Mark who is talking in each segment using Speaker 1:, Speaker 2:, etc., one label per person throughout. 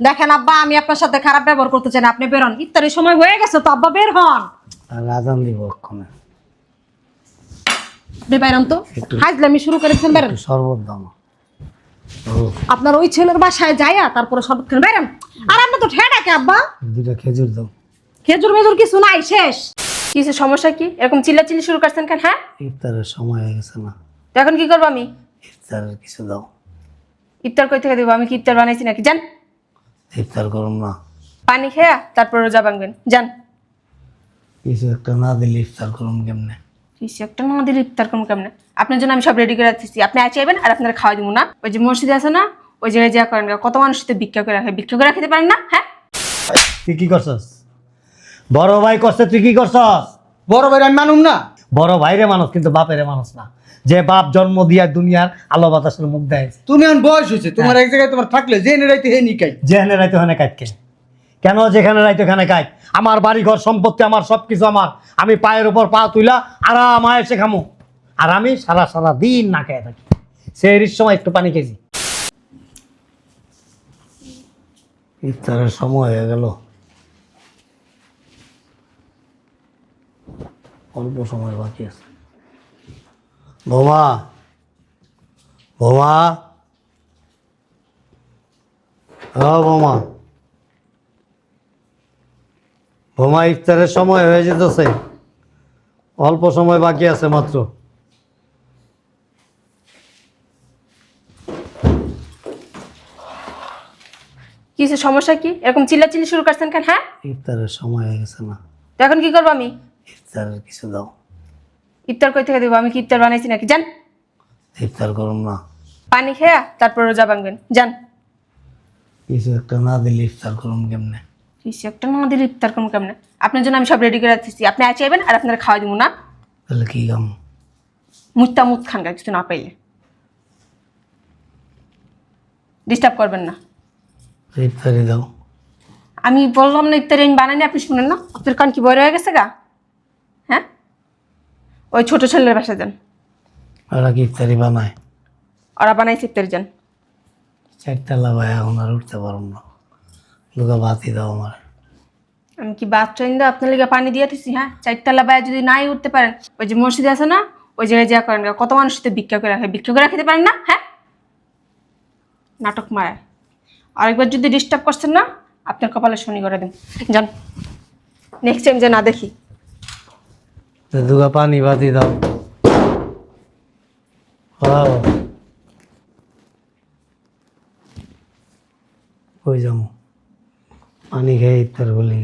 Speaker 1: দেখেন আব্বা আমি আপনার সাথে খারাপ ব্যবহার করতে চাই না আপনি বেরোন। ইফতারের সময় হয়ে গেছে তো আব্বা বের হন।
Speaker 2: আর আজান দিব
Speaker 1: আপনি বেরোন তো। হাজলামি শুরু করেছেন বেরোন
Speaker 2: শরবত
Speaker 1: আপনার ওই ছেলের বাসায় যাইয়া তারপরে সব বেরোন। আর আপনি তো ঠেডাকে আব্বা?
Speaker 2: দুটা খেজুর দাও।
Speaker 1: খেজুর মেজুর কিছু নাই শেষ।
Speaker 3: কিছু সমস্যা কি? এরকম চিল্লাচিল্লি শুরু করছেন কেন হ্যাঁ?
Speaker 2: ইফতারের সময় হয়ে গেছে না।
Speaker 3: এখন কি করব আমি?
Speaker 2: ইফতারের কিছু দাও।
Speaker 3: ইফতার কই থেকে দেবো? আমি কি ইফতার বানাইছি নাকি? যান।
Speaker 2: ইফতার করুন না।
Speaker 3: পানি খেয়া তারপর রোজা ভাঙবেন। যান।
Speaker 2: কিছু একটা না দিলে ইফতার করুন কেমনে?
Speaker 3: কিছু একটা না দিলে ইফতার করুন কেমনে? আপনার জন্য আমি সব রেডি করে রাখতেছি। আপনি চাইবেন আর আপনারা খাওয়া দিব না। ওই যে মসজিদ আছে না ওই জায়গায় যা করেন। কত মানুষ তো ভিক্ষা করে রাখে। ভিক্ষা করে রাখতে পারেন না? হ্যাঁ?
Speaker 2: তুই কি করছস? বড় ভাই করছে তুই কি করছস?
Speaker 4: বড় ভাই আমি মানুম না।
Speaker 2: বড় ভাইরে মানুষ কিন্তু বাপেরে মানুষ না। যে বাপ জন্ম দিয়া দুনিয়ার আলো বাতাসের মুখ দেয়।
Speaker 4: তুমি এখন বয়স হয়েছে তোমার এক জায়গায় তোমার থাকলে যে রাইতে হে নিকাই।
Speaker 2: যেখানে রাইতে ওখানে কাটকে কেন যেখানে রাইতে ওখানে কাট আমার বাড়ি ঘর সম্পত্তি আমার সব কিছু আমার। আমি পায়ের উপর পা তুইলা আরাম এসে খামো। আর আমি সারা সারা দিন না খেয়ে থাকি। সেই সময় একটু পানি খেয়েছি। ইফতারের সময় হয়ে গেল। অল্প সময় বাকি আছে। বোমা বোমা। হ্যাঁ বোমা। বোমা ইফতারের সময় হয়ে যেতেছে। অল্প সময় বাকি আছে মাত্র।
Speaker 3: কিছু সমস্যা কি? এরকম চিল্লাচিল্লি শুরু করছেন কেন হ্যাঁ?
Speaker 2: ইফতারের সময় হয়ে গেছে না।
Speaker 3: তো এখন কি করব আমি?
Speaker 2: ইফতারের কিছু দাও।
Speaker 3: ইফতার কই থেকে দেবো? আমি কি ইফতার বানাইছি নাকি? যান।
Speaker 2: ইফতার করুন না।
Speaker 3: পানি খেয়া তারপর রোজা ভাঙবেন। যান।
Speaker 2: কিছু একটা না দিলে ইফতার করুন কেমনে?
Speaker 3: কিছু একটা না দিলে ইফতার করুন কেমনে? আপনার জন্য আমি সব রেডি করে রাখতেছি। আপনি আজ চাইবেন আর আপনারা খাওয়া দিব না।
Speaker 2: তাহলে কি কাম
Speaker 3: মুত্তা মুত খান কিছু না পাইলে। ডিস্টার্ব করবেন না।
Speaker 2: ইফতারি দাও।
Speaker 3: আমি বললাম না ইফতারি আমি বানাইনি আপনি শুনেন না? আপনার কান কি বড় হয়ে গেছে গা? ওই ছোট ছেলের বাসা যান।
Speaker 2: ওরা কি ইফতারি বানায়?
Speaker 3: ওরা বানাইছে ইফতারি যান।
Speaker 2: চারতলা ভাই এখন আর উঠতে পারব না। দুটো বাতি দাও আমার।
Speaker 3: আমি কি বাচ্চা ইন্দা আপনার লিগে পানি দিয়ে দিছি হ্যাঁ? চারতলা বায় যদি নাই উঠতে পারেন ওই যে মসজিদ আছে না ওই জায়গায় যা করেন কত মানুষ তো ভিক্ষা করে রাখে? ভিক্ষা করে রাখতে পারেন না হ্যাঁ? নাটক মারায়। আরেকবার যদি ডিস্টার্ব করছেন না আপনার কপালে শনি করে দিন। যান। নেক্সট টাইম যে না দেখি।
Speaker 2: দুগা পানি বাতি দাও কই যাব পানি খেয়ে ইফতার বলি।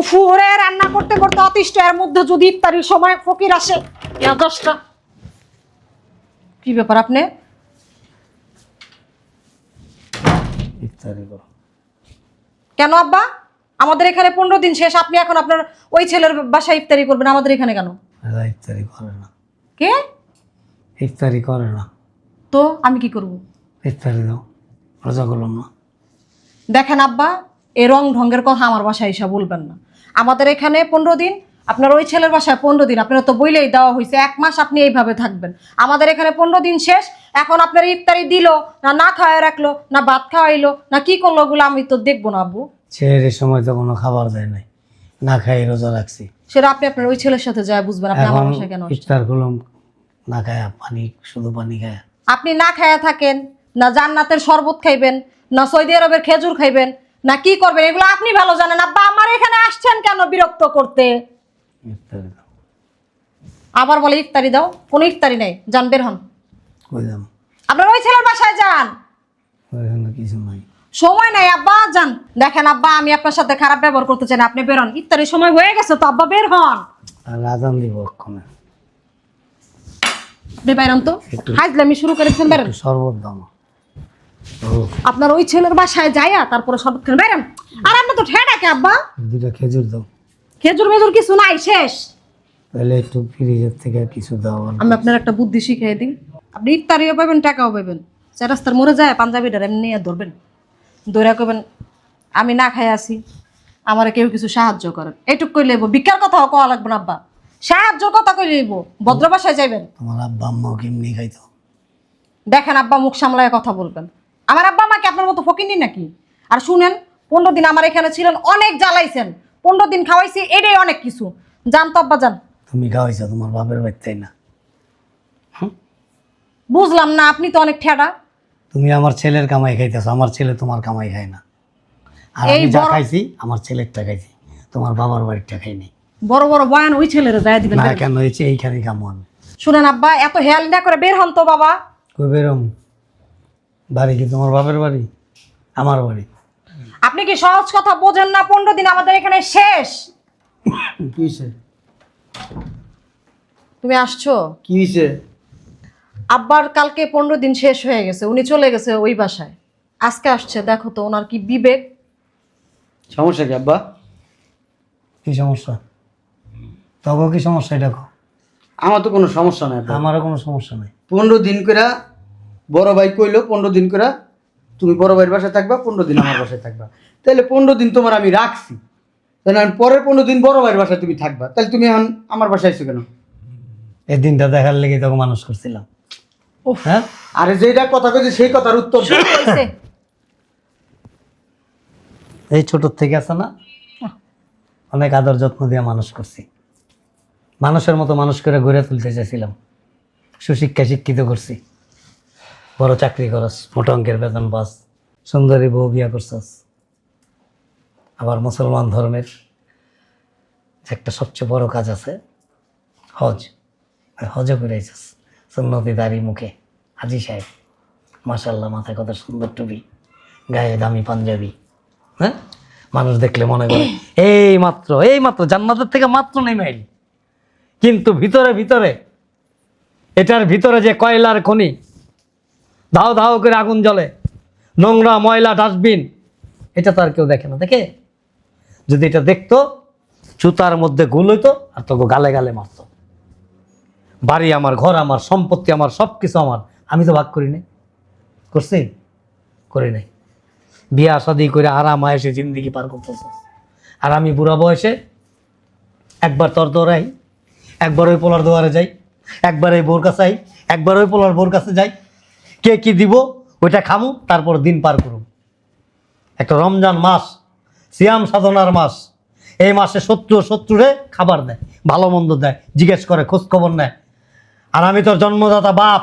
Speaker 1: উফুরে রান্না করতে করতে অতিষ্ঠ এর মধ্যে যদি ইফতারির সময় ফকির আসে। দশটা। কি ব্যাপার আপনি?
Speaker 2: ইফতারি করো।
Speaker 1: কেন আব্বা? আমাদের এখানে পনেরো দিন শেষ আপনি এখন আপনার ওই ছেলের বাসায় ইফতারি করবেন আমাদের এখানে কেন?
Speaker 2: এরা ইফতারি করে না।
Speaker 1: কে?
Speaker 2: ইফতারি করে না।
Speaker 1: তো আমি কি করব?
Speaker 2: ইফতারি দাও রোজা করলাম না।
Speaker 1: দেখেন আব্বা এ রং ঢঙ্গের কথা আমার বাসায় এসে বলবেন না। আমাদের এখানে পনেরো দিন আপনার ওই ছেলের বাসায় পনেরো দিন আপনার তো বইলেই দেওয়া হয়েছে এক মাস আপনি এইভাবে থাকবেন। আমাদের এখানে পনেরো দিন শেষ এখন আপনার ইফতারি দিল না না খাওয়াই রাখল না ভাত খাওয়াইলো না কি করল ওগুলো আমি তো দেখব না আব্বু।
Speaker 2: ছেলের সময় তো কোনো খাবার দেয় নাই না খাই রোজা রাখছি।
Speaker 1: সেটা আপনি আপনার ওই ছেলের সাথে যায় বুঝবেন আপনি আমার বাসায় কেন
Speaker 2: ইফতার করলাম না খায়া পানি শুধু পানি খায়া।
Speaker 1: আপনি না খায়া থাকেন না জান্নাতের শরবত খাইবেন না সৌদি আরবের খেজুর খাইবেন না কি করবেন এগুলো আপনি ভালো জানেন আব্বা আমার এখানে আসছেন কেন বিরক্ত করতে?
Speaker 2: ইফতারি দাও।
Speaker 1: আবার বলে ইফতারি দাও কোনো ইফতারি নেই যান বের হন।
Speaker 2: কই যাম?
Speaker 1: আপনার ওই ছেলের বাসায় যান।
Speaker 2: ওইখানে কিছু নাই।
Speaker 1: সময় নাই আব্বা যান। দেখেন আব্বা আমি আপনার সাথে খারাপ ব্যবহার করতে চাই না আপনি বের হন। ইফতারির সময় হয়ে গেছে তো আব্বা বের হন।
Speaker 2: আর আজান দিব ওখানে
Speaker 1: আপনি বেরোন তো। হাজলামি শুরু করেছেন বেরোন
Speaker 2: শরবত দাও
Speaker 1: আপনার ওই ছেলের বাসায় যাইয়া তারপরে সব বেরোন আর আপনি তো ঠেডাকে আব্বা?
Speaker 2: দুটা খেজুর দাও।
Speaker 1: খেজুর মেজুর কিছু নাই শেষ।
Speaker 2: তাহলে একটু ফ্রিজের থেকে কিছু দাও
Speaker 1: আমি আপনার একটা বুদ্ধি শিখিয়ে দিই। আপনি ইফতারিও পাবেন টাকাও পাবেন। চার রাস্তার মরে যায় পাঞ্জাবিটার এমনি ধরবেন। ধরে করবেন আমি না খাই আসি। আমার কেউ কিছু সাহায্য করেন। এইটুক কইলে হইবো। ভিক্ষার কথাও কওয়া লাগবে না আব্বা। সাহায্য কথা কই লইব ভদ্র বাসায় যাইবেন।
Speaker 2: তোমার আব্বা আম্মাও কেমনি খাইতো।
Speaker 1: দেখেন আব্বা মুখ সামলায় কথা বলবেন। আমার আব্বা আমাকে আপনার মতো ফকিনি নাকি? আর শুনেন পনেরো দিন আমার এখানে ছিলেন অনেক জ্বালাইছেন। পনেরো দিন খাওয়াইছি এটাই অনেক কিছু। জান তো আব্বা জান
Speaker 2: তুমি খাওয়াইছো তোমার বাপের বাড়িতে না।
Speaker 1: বুঝলাম না আপনি তো অনেক ঠেডা।
Speaker 2: তুমি আমার ছেলের কামাই খাইতেছো আমার ছেলে তোমার কামাই খায় না। আর
Speaker 1: এই
Speaker 2: আমি যা
Speaker 1: বড়-
Speaker 2: খাইছি আমার ছেলেরটা খাইছি তোমার বাবার বাড়িটা খাইনি।
Speaker 1: বড় বড় বয়ান ওই ছেলেরা যায় দিবেন
Speaker 2: না কেন? হয়েছে এইখানে কামো আমি।
Speaker 1: শুনেন আব্বা এত হেয়াল না করে বের হন তো বাবা।
Speaker 2: কই বেরম বাড়ি কি তোমার বাপের বাড়ি? আমার বাড়ি?
Speaker 1: আপনি কি সহজ কথা বোঝেন না? পনেরো দিন আমাদের এখানে শেষ।
Speaker 4: কি হইছে?
Speaker 1: তুমি আসছো?
Speaker 4: কি হইছে?
Speaker 1: আব্বার কালকে পনেরো দিন শেষ হয়ে গেছে। উনি চলে গেছে ওই বাসায়। আজকে আসছে দেখো তো ওনার কি বিবেক।
Speaker 4: সমস্যা কি আব্বা?
Speaker 2: কি সমস্যা? তবে কি সমস্যা এটা কও।
Speaker 4: আমার তো কোনো সমস্যা নাই আব্বা।
Speaker 2: আমারও কোনো সমস্যা নাই।
Speaker 4: পনেরো দিন করে বড় ভাই কইলো পনেরো দিন করে তুমি বড় ভাইয়ের বাসায় থাকবা পনেরো দিন আমার বাসায় থাকবা। তাহলে পনেরো দিন তোমার আমি রাখছি। তাহলে আমি পরের পনেরো দিন বড় ভাইয়ের বাসায় তুমি থাকবা। তাহলে তুমি এখন আমার বাসায় এসো কেন?
Speaker 2: এই দিনটা দেখার লেগে তোকে মানুষ করছিলাম। হ্যাঁ?
Speaker 4: আরে যেটা কথা কইছে সেই কথার উত্তর
Speaker 2: এই ছোটোর থেকে আছে না? অনেক আদর যত্ন দিয়ে মানুষ করছি। মানুষের মতো মানুষ করে গড়ে তুলতে চাইছিলাম। সুশিক্ষা শিক্ষিত করছি। বড় চাকরি করস মোটা অঙ্কের বেতন পাস, সুন্দরী বউ বিয়া করছস। আবার মুসলমান ধর্মের একটা সবচেয়ে বড় কাজ আছে, হজ। হজও করে আইসস সুন্নতি দাড়ি মুখে। হাজি সাহেব মাসাল্লাহ মাথায় কত সুন্দর টুপি, গায়ে দামি পাঞ্জাবি হ্যাঁ? মানুষ দেখলে মনে করে, এই মাত্র এই মাত্র, জান্নাতের থেকে মাত্র নেমে এলি কিন্তু ভিতরে ভিতরে, এটার ভিতরে যে কয়লার খনি ধাও ধাও করে আগুন জ্বলে। নোংরা ময়লা ডাস্টবিন। এটা তো আর কেউ দেখে না, দেখে? যদি এটা দেখতো, জুতার মধ্যে গুল হইতো আর তোকে গালে গালে মারতো। বাড়ি আমার, ঘর আমার, সম্পত্তি আমার সব কিছু আমার। আমি তো ভাগ করি নাই। করছি? করি নাই। বিয়া শাদি করে আরাম আয়েসে জিন্দিগি পার করতেছ। আর আমি বুড়া বয়সে একবার তোর দৌড়াই, একবার ওই পোলার দোয়ারে যাই, একবার এই বোর কাছে আই একবার ওই পোলার বোর কাছে যাই কে কি দিব, ওইটা খামু, তারপর দিন পার করুম। একটা রমজান মাস, সিয়াম সাধনার মাস, এই মাসে শত্রু শত্রুরে খাবার দেয়, ভালো মন্দ দেয়, জিজ্ঞেস করে, খোঁজ খবর নেয়। আর আমি তোর জন্মদাতা বাপ,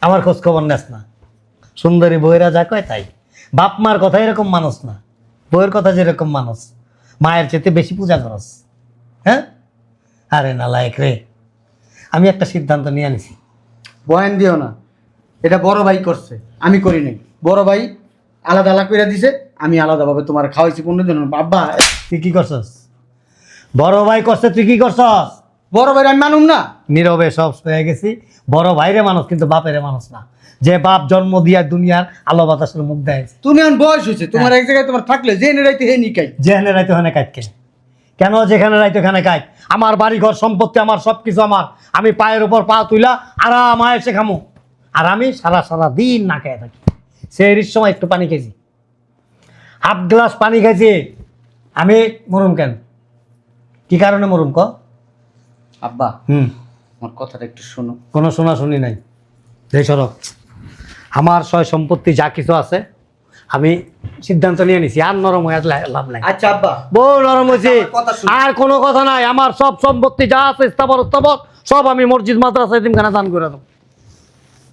Speaker 2: আমার খোঁজ খবর নেস না। সুন্দরী বইরা যা কয় তাই। বাপ মার কথা এরকম মানুষ না। বইয়ের কথা যেরকম মানুষ মায়ের চেতে বেশি পূজা করস। হ্যাঁ? আরে না লায়ক রে। আমি একটা সিদ্ধান্ত নিয়ে আনিছি।
Speaker 4: বয়ান দিও না। এটা বড় ভাই করছে আমি করি নাই। বড় ভাই আলাদা আলাদা করে দিছে আমি আলাদাভাবে তোমার খাওয়াইছি পনেরো দিন বাবা
Speaker 2: তুই কি করছস? বড় ভাই করছে তুই কি করছস?
Speaker 4: বড় ভাই আমি মানুম না।
Speaker 2: নীরবে সব হয়ে গেছি। বড় ভাইরে মানুষ কিন্তু বাপেরে মানুষ না। যে বাপ জন্ম দিয়া দুনিয়ার আলো বাতাসের মুখ দেয়
Speaker 4: তুমি এখন বয়স হয়েছে। তোমার এক জায়গায় তোমার থাকলে যে রাইতে হে নিকাই
Speaker 2: যেখানে রাইতে ওখানে কাজ কে? কেন যেখানে রাইতে ওখানে কাজ আমার বাড়ি ঘর সম্পত্তি আমার সব কিছু আমার। আমি পায়ের উপর পা তুইলা আরাম এসে খামো। আর আমি সারা সারা দিন না খেয়ে থাকি। সেই সময় একটু পানি খেয়েছি। হাফ গ্লাস পানি খাইছি আমি মরুম কেন? কি কারণে মরুম ক?
Speaker 4: আব্বা
Speaker 2: হুম।
Speaker 4: আমার কথাটা একটু শোনো।
Speaker 2: কোনো শোনা শুনি নাই। এই সরব আমার সয় সম্পত্তি যা কিছু আছে আমি সিদ্ধান্ত নিয়ে নিছি আর নরম হয়ে লাভ নাই।
Speaker 4: আচ্ছা আব্বা।
Speaker 2: বউ নরম হয়েছে।
Speaker 4: শুনো।
Speaker 2: আর কোনো কথা নাই আমার সব সম্পত্তি যা আছে স্থাবর স্থাবর সব আমি মসজিদ মাদ্রাসা এতিমখানা দান করে দেবো।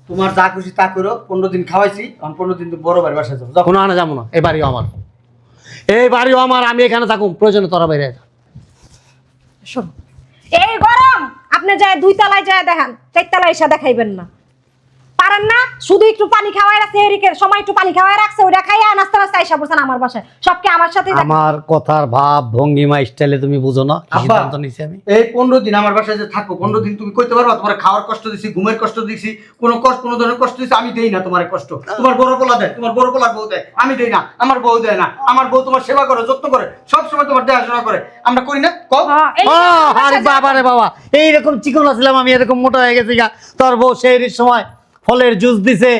Speaker 4: তোমার যা খুশি তা করো পনেরো দিন খাওয়াইছি এখন পনেরো দিন তো বড় ভাইয়ের বাসায় যাব।
Speaker 2: কোনো আনা যাব না এই বাড়িও আমার। এই বাড়িও আমার আমি এখানে থাকুম প্রয়োজনে তোরা বাইরে যা।
Speaker 1: শোনো এই গরম আপনি যায় দুই তলায় যায় দেখেন চার তলায় এসে দেখাইবেন না। পারেন না শুধু একটু পানি খাওয়াই রাখছে এরিকের সময় একটু পানি খাওয়াই রাখছে ওটা খাইয়া নাস্তা নাস্তা পড়ছেন আমার বাসায়। সব কি আমার সাথে
Speaker 2: আমার কথার ভাব ভঙ্গিমা স্টাইলে তুমি বুঝো না সিদ্ধান্ত নিছি আমি?
Speaker 4: এই পনেরো দিন আমার বাসায় যে থাকো পনেরো দিন তুমি কইতে পারবা তোমার খাওয়ার কষ্ট দিছি ঘুমের কষ্ট দিছি কোনো কষ্ট কোনো ধরনের কষ্ট দিছি আমি দেই না তোমার কষ্ট। তোমার বড় পোলা দেয় তোমার বড় পোলার বউ দেয় আমি দেই না আমার বউ দেয় না আমার বউ তোমার সেবা করে যত্ন করে সব সময় তোমার দেখাশোনা করে। আমরা করি না? কও?
Speaker 2: আরে বাবা রে বাবা এইরকম চিকন আসলাম আমি এরকম মোটা হয়ে গেছি গা তোর বউ সেই সময় ফলের জুস দিছে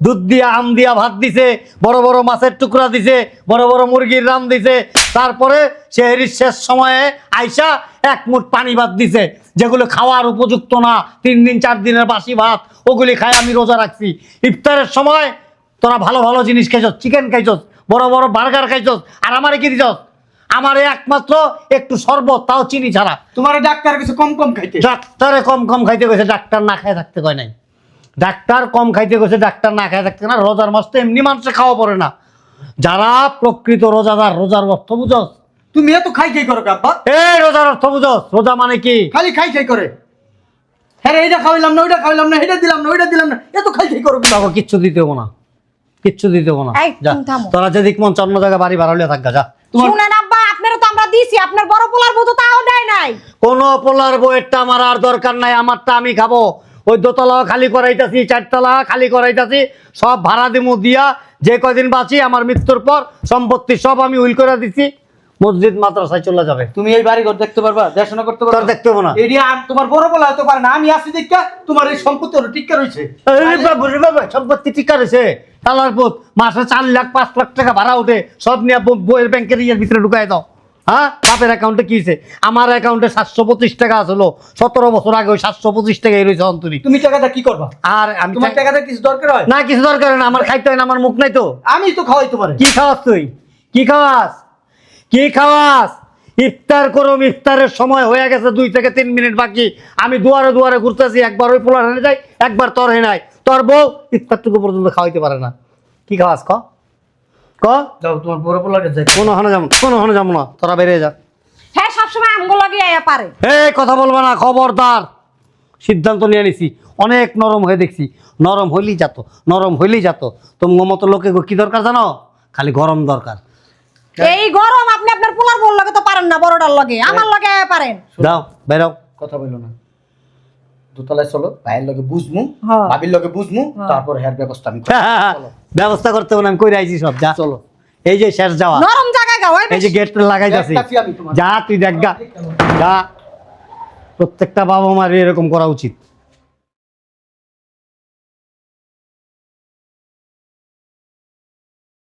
Speaker 2: দুধ দিয়া আম দিয়া ভাত দিছে বড় বড় মাছের টুকরা দিছে বড় বড় মুরগির রাম দিছে। তারপরে সেহরির শেষ সময়ে আইসা এক মুঠ পানি ভাত দিছে যেগুলো খাওয়ার উপযুক্ত না। তিন দিন চার দিনের বাসি ভাত ওগুলি খাই আমি রোজা রাখছি। ইফতারের সময় তোরা ভালো ভালো জিনিস খাইছস চিকেন খাইছস বড় বড় বার্গার খাইছস আর আমারে কি দিছস? আমারে একমাত্র একটু শরবত তাও চিনি ছাড়া।
Speaker 4: তোমার ডাক্তার কিছু কম কম খাইতে।
Speaker 2: ডাক্তারে কম কম খাইতে গেছে ডাক্তার না খাই থাকতে কয় নাই। ডাক্তার কম খাইতে গেছে ডাক্তার না খাই থাকতে না রোজার মাস তো এমনি মানুষে খাওয়া পড়ে না। যারা প্রকৃত রোজাদার রোজার অর্থ বুঝস।
Speaker 4: তুমি এত খাই খাই করো আব্বা?
Speaker 2: এই রোজার অর্থ বুঝস রোজা মানে কি?
Speaker 4: খালি খাই খাই করে। হ্যাঁ এইটা খাওয়াইলাম না ওইটা খাওয়াইলাম না এটা দিলাম না ওইটা দিলাম না এত খাই খাই করো কেন?
Speaker 2: কিচ্ছু দিতে হব না। কিচ্ছু দিতে হব না। যা তোরা যেদিক মন চন্ন জায়গায় বাড়ি ভাড়া হলে থাকা যা।
Speaker 4: তোমার-
Speaker 1: শুনেন আব্বা আপনারও তো আমরা দিছি আপনার বড় পোলার বউ তো তাও দেয় নাই।
Speaker 2: কোনো পোলার বইয়েরটা আমার আর দরকার নাই আমারটা আমি খাব। ওই দোতলাও খালি করাইতাছি চারতলা খালি করাইতাছি সব ভাড়া দিমু দিয়া যে কদিন বাঁচি আমার মৃত্যুর পর সম্পত্তি সব আমি উইল করে দিছি। মসজিদ মাদ্রাসায় চলে যাবে।
Speaker 4: তুমি এই বাড়ি ঘর দেখতে পারবা দেখাশোনা করতে
Speaker 2: তোর দেখতে হব না।
Speaker 4: আর তোমার বড় বলা হতে পারে না আমি আসি দেখা তোমার এই সম্পত্তি হলো টিকা রয়েছে।
Speaker 2: সম্পত্তি ঠিক করেছে তালার পুত মাসে চার লাখ পাঁচ লাখ টাকা ভাড়া উঠে সব নিয়ে বইয়ের ব্যাংকের ইয়ের ভিতরে ঢুকাই দাও। হ্যাঁ? বাপের অ্যাকাউন্টে কি হয়েছে আমার অ্যাকাউন্টে সাতশো পঁচিশ টাকা আসলো সতেরো বছর আগে ওই সাতশো পঁচিশ টাকাই রয়েছে অন্তরি।
Speaker 4: তুমি টাকাটা কি করবা?
Speaker 2: আর আমি
Speaker 4: তোমার টাকাটা কিছু দরকার হয়?
Speaker 2: না কিছু দরকার না আমার খাইতে হয় না আমার মুখ নাই তো।
Speaker 4: আমি তো খাওয়াই তোমার।
Speaker 2: কি খাওয়াস তুই? কি খাওয়াস? কি খাওয়াস? ইফতার করুম ইফতারের সময় হয়ে গেছে দুই থেকে তিন মিনিট বাকি। আমি দুয়ারে দুয়ারে ঘুরতেছি একবার ওই পোলার হেনে যাই একবার তোর হেনে নাই। তোর বউ ইফতারটুকু পর্যন্ত খাওয়াইতে পারে না। কি খাওয়াস ক? ক?
Speaker 4: যাও তোমার বড় পোলাকে যাই।
Speaker 2: কোনো হনে যাব কোনো হনে যাব না তোরা বেরিয়ে যা।
Speaker 1: হ্যাঁ সবসময় আমগো লাগে আয়া পারে।
Speaker 2: এই কথা বলব না খবরদার। সিদ্ধান্ত নিয়ে নিছি। অনেক নরম হয়ে দেখছি। নরম হইলেই যাত নরম হইলেই যাত। তোমার মতো লোকে কি দরকার জানো? খালি গরম দরকার।
Speaker 1: এই গরম আপনি আপনার পোলার বউর লাগে তো পারেন না বড়টার লগে। আমার লগে পারেন।
Speaker 2: যাও বেরাও
Speaker 4: কথা বলল না। দোতলায় চলো ভাইয়ের লগে বুঝমু। ভাবির লগে বুঝমু তারপর হের ব্যবস্থা আমি
Speaker 2: ব্যবস্থা করতে বলে আমি কই আইছি সব যা।
Speaker 4: চলো।
Speaker 2: এই যে শেষ যাওয়া।
Speaker 1: নরম জায়গায় গাও
Speaker 2: এই যে গেট লাগাই
Speaker 4: দেখতাছি
Speaker 2: যা তুই দেখ গা। যা। প্রত্যেকটা বাবা মার এরকম করা উচিত।